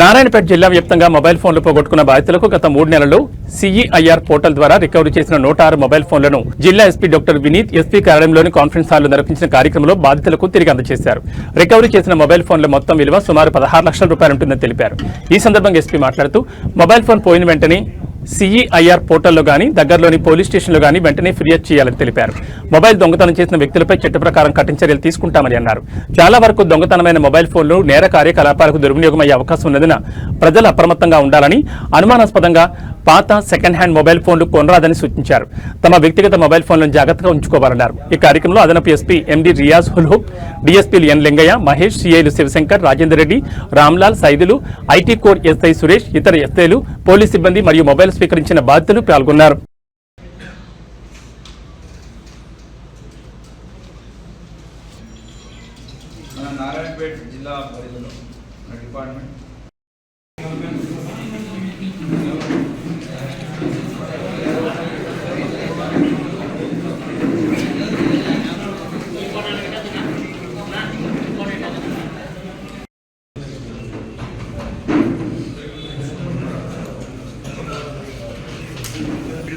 నారాయణపేట జిల్లా వ్యాప్తంగా మొబైల్ ఫోన్లు పోగొట్టుకున్న బాధితులకు గత మూడు నెలల్లో సీఈఐఆర్ పోర్టల్ ద్వారా రికవరీ చేసిన నూట ఆరు మొబైల్ ఫోన్లను జిల్లా ఎస్పీ డాక్టర్ వినీత్ ఎస్పీ కార్యాలయంలోని కాన్ఫరెన్స్ హాల్లో నిర్వహించిన కార్యక్రమంలో బాధితులకు తిరిగి అందజేశారు. రికవరీ చేసిన మొబైల్ ఫోన్ల మొత్తం విలువ సుమారు పదహారు లక్షల రూపాయలు ఉంటుందని తెలిపారు. ఈ సందర్భంగా ఎస్పీ మాట్లాడుతూ మొబైల్ ఫోన్ పోయిన వెంటనే సీఈఐఆర్ పోర్టల్లో కానీ దగ్గరలోని పోలీస్ స్టేషన్లో కానీ వెంటనే ఫిర్యాదు చేయాలని తెలిపారు. మొబైల్ దొంగతనం చేసిన వ్యక్తులపై చట్ట ప్రకారం కఠిన చర్యలు తీసుకుంటామని అన్నారు. చాలా వరకు దొంగతనమైన మొబైల్ ఫోన్లు నేర కార్యకలాపాలకు దుర్వినియోగం అయ్యే అవకాశం ఉన్నందున ప్రజలు అప్రమత్తంగా ఉండాలని అనుమానాస్పదంగా పాత సెకండ్ హ్యాండ్ మొబైల్ ఫోన్లు కొనరాదని సూచించారు. తమ వ్యక్తిగత మొబైల్ ఫోన్లను జాగ్రత్తగా ఉంచుకోవాలన్నారు. ఈ కార్యక్రమంలో అదనపు ఎస్పీ ఎండి రియాజ్ హుల్హుక్ డిఎస్పీలు N Lingaiah Mahesh సిఐలు Shivashankar Rajender Reddy Ramlal Saidulu IT core SI Suresh ఇతర ఎస్ఐలు పోలీస్ సిబ్బంది మరియు మొబైల్ స్వీకరించిన బాధితులు పాల్గొన్నారు. నారాయణపేట జిల్లా పరిధిలో డిపార్ట్మెంట్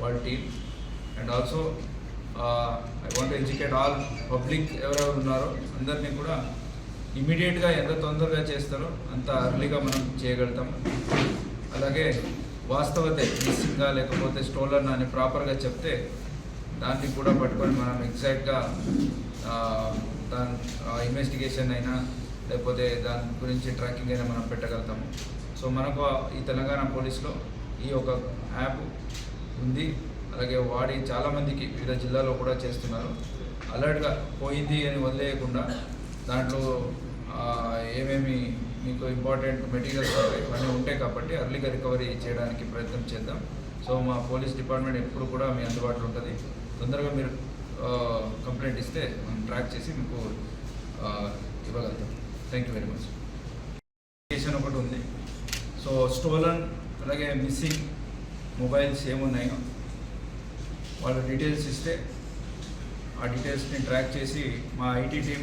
వాళ్ళ team and also I want educate all public ఎవరెవరు ఉన్నారో అందరినీ కూడా ఇమీడియట్గా ఎంత తొందరగా చేస్తారో అంత అర్లీగా మనం చేయగలుగుతాం అలాగే వాస్తవతే మిస్సింగ్గా లేకపోతే స్టోలన్ అని ప్రాపర్గా చెప్తే దాన్ని కూడా పట్టుకొని మనం ఎగ్జాక్ట్గా uh, దాని uh, ఇన్వెస్టిగేషన్ అయినా లేకపోతే దాని గురించి ట్రాకింగ్ అయినా మనం పెట్టగలుగుతాము. సో మనకు ఈ తెలంగాణ పోలీస్లో ఈ ఒక యాప్ ఉంది. అలాగే వాడి చాలామందికి వివిధ జిల్లాలో కూడా చేస్తున్నారు. అలర్ట్గా పోయింది అని వదిలేయకుండా దాంట్లో ఏమేమి మీకు ఇంపార్టెంట్ మెటీరియల్స్ ఇవన్నీ ఉంటాయి కాబట్టి అర్లీగా రికవరీ చేయడానికి ప్రయత్నం చేద్దాం. సో మా పోలీస్ డిపార్ట్మెంట్ ఎప్పుడు కూడా మీ అందుబాటులో ఉంటుంది. తొందరగా మీరు కంప్లైంట్ ఇస్తే మనం ట్రాక్ చేసి మీకు ఇవ్వగలుగుతాం. థ్యాంక్ యూ వెరీ మచ్ కేషన్ ఒకటి ఉంది. సో స్టోలన్ అలాగే మిస్సింగ్ మొబైల్స్ ఏమున్నాయో వాళ్ళ డీటెయిల్స్ ఇస్తే ఆ డీటెయిల్స్ని ట్రాక్ చేసి మా ఐటీ టీం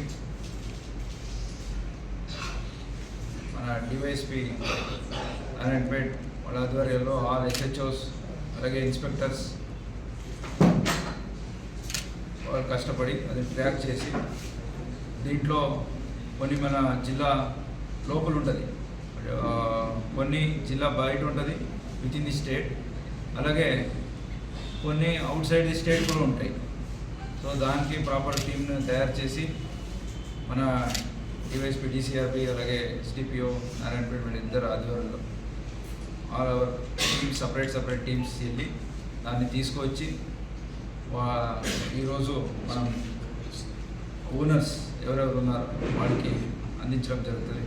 మన డివైఎస్పి నారాయణపేట్ వాళ్ళ ఆధ్వర్యంలో ఆల్ ఎస్హెచ్ఓస్ అలాగే ఇన్స్పెక్టర్స్ వాళ్ళు కష్టపడి అది ట్రాక్ చేసి దీంట్లో కొన్ని మన జిల్లా లోపల ఉంటుంది. కొన్ని జిల్లా బయట ఉంటుంది విత్ ఇన్ ది స్టేట్ అలాగే కొన్ని అవుట్ సైడ్ ది స్టేట్ కూడా ఉంటాయి. సో దానికి ప్రాపర్ టీంని తయారు చేసి మన డివైఎస్పీ డిసిఆర్పి అలాగే ఎస్డిపిఓ నారాయణపేట వీళ్ళ ఇద్దరు ఆధ్వర్యంలో all our teams separate separate teams వెళ్ళి దాన్ని తీసుకొచ్చి ఈరోజు మనం ఓనర్స్ ఎవరెవరు ఉన్నారో? వాళ్ళకి అందించడం జరుగుతుంది.